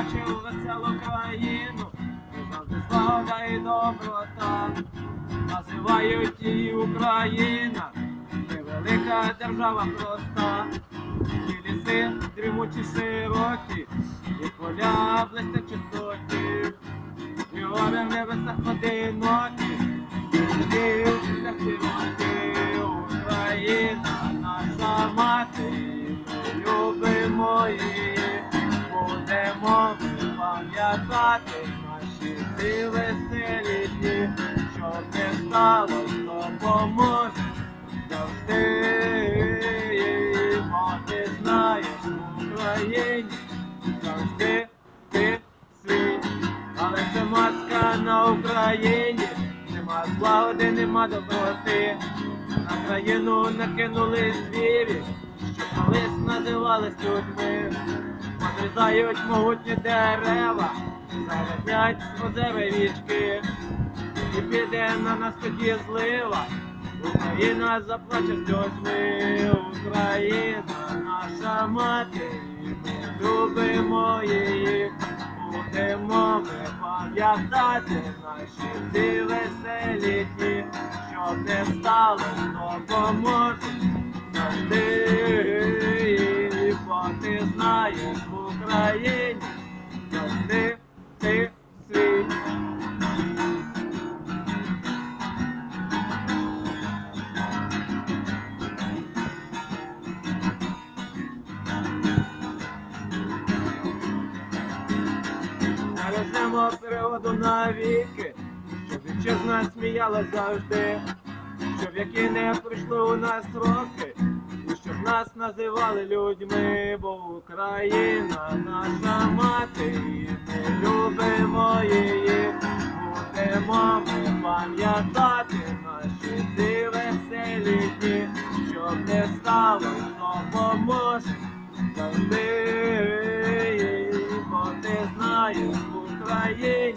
бачив веселу країну, завжди слава і доброта. Називають її Україна, невелика держава проста. І ліси дрімучі широкі, і поля блистять чистоті, і гори в небесах одинокі, і Україна, наша мати, любимо її, пам'ятати наші ці веселі дні, щоб не сталося, допоможе завжди, бо знаєш Україні. Завжди ти свій, але це маска на Україні, нема злагоди, нема доброти. На країну накинули звірі, колись називались людьми, подрізають могутні дерева, заведять озера й річки, і піде на нас тоді злива. Україна заплаче сльозьми, Україна наша мати, ми любимо її, будемо ми пам'ятати наші ці веселі дні, щоб не стало допоможе завжди, Україні завжди ти свій. Нарожнемо природу навіки, щоб вітчизна сміяла завжди, щоб які не прийшли у нас роки, нас називали людьми, бо Україна наша мати, і ми любимо її, будемо ми пам'ятати наші ці веселі дні, щоб не стало допоможе. Завжди, бо ти знаєш ти